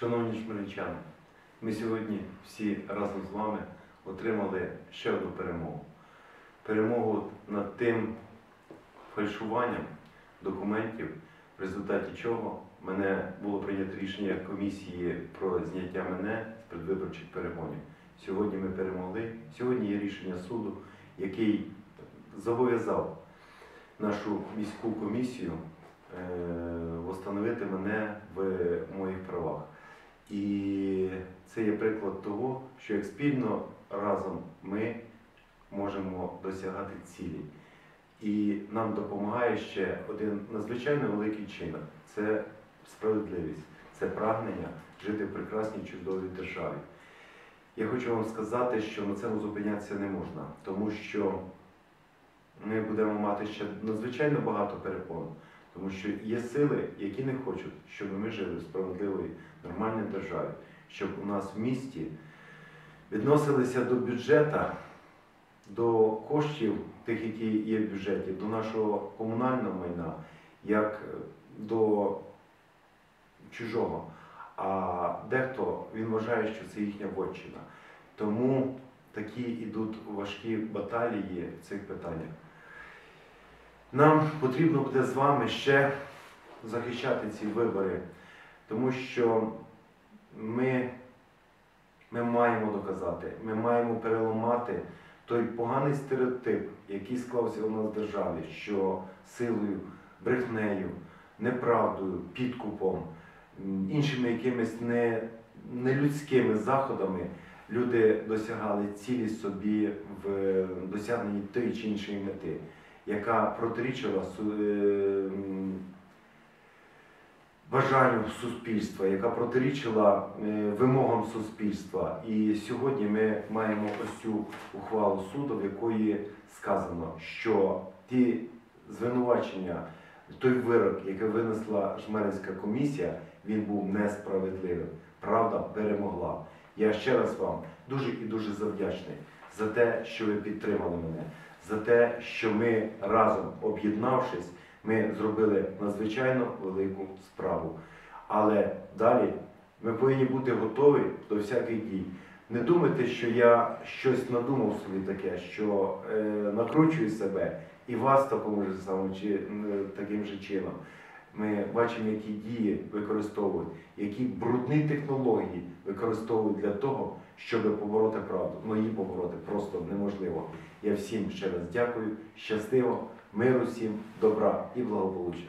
Шановні жмеричани, ми сьогодні всі разом з вами отримали ще одну перемогу. Перемогу над тим фальшуванням документів, в результаті чого мене було прийнято рішення комісії про зняття мене з предвиборчих перегонів. Сьогодні ми перемогли. Сьогодні є рішення суду, який зобов'язав нашу міську комісію е, встановити мене в моїх правах. І це є приклад того, що як спільно разом ми можемо досягати цілі. І нам допомагає ще один надзвичайно великий чинок це справедливість, це прагнення жити в прекрасній чудовій державі. Я хочу вам сказати, що на цьому зупинятися не можна, тому що ми будемо мати ще надзвичайно багато перепон, тому що є сили, які не хочуть, щоб ми жили в справедливій, нормальній державі, щоб у нас в місті відносилися до бюджету, до коштів, тих, які є в бюджеті, до нашого комунального майна, як до чужого. А дехто він вважає, що це їхня вотчина. Тому такі йдуть важкі баталії в цих питаннях. Нам потрібно буде з вами ще захищати ці вибори, тому що ми, ми маємо доказати, ми маємо переламати той поганий стереотип, який склався у нас в державі, що силою, брехнею, неправдою, підкупом, іншими якимись не, нелюдськими заходами люди досягали цілі собі в досягненні тої чи іншої мети, яка протирічила е, бажанню суспільства, яка протирічила е, вимогам суспільства. І сьогодні ми маємо ось цю ухвалу суду, в якої сказано, що ті звинувачення, той вирок, який винесла Жмеринська комісія, він був несправедливим. Правда перемогла. Я ще раз вам дуже і дуже завдячний за те, що ви підтримали мене, за те, що ми разом об'єднавшись, ми зробили надзвичайно велику справу. Але далі ми повинні бути готові до всяких дій. Не думайте, що я щось надумав собі таке, що е, накручую себе і вас такому ж самому чи таким же чином. Ми бачимо, які дії використовують, які брудні технології використовують для того, щоб побороти правду. Її побороти просто неможливо. Я всім ще раз дякую, щасливо, миру всім, добра і благополуччя.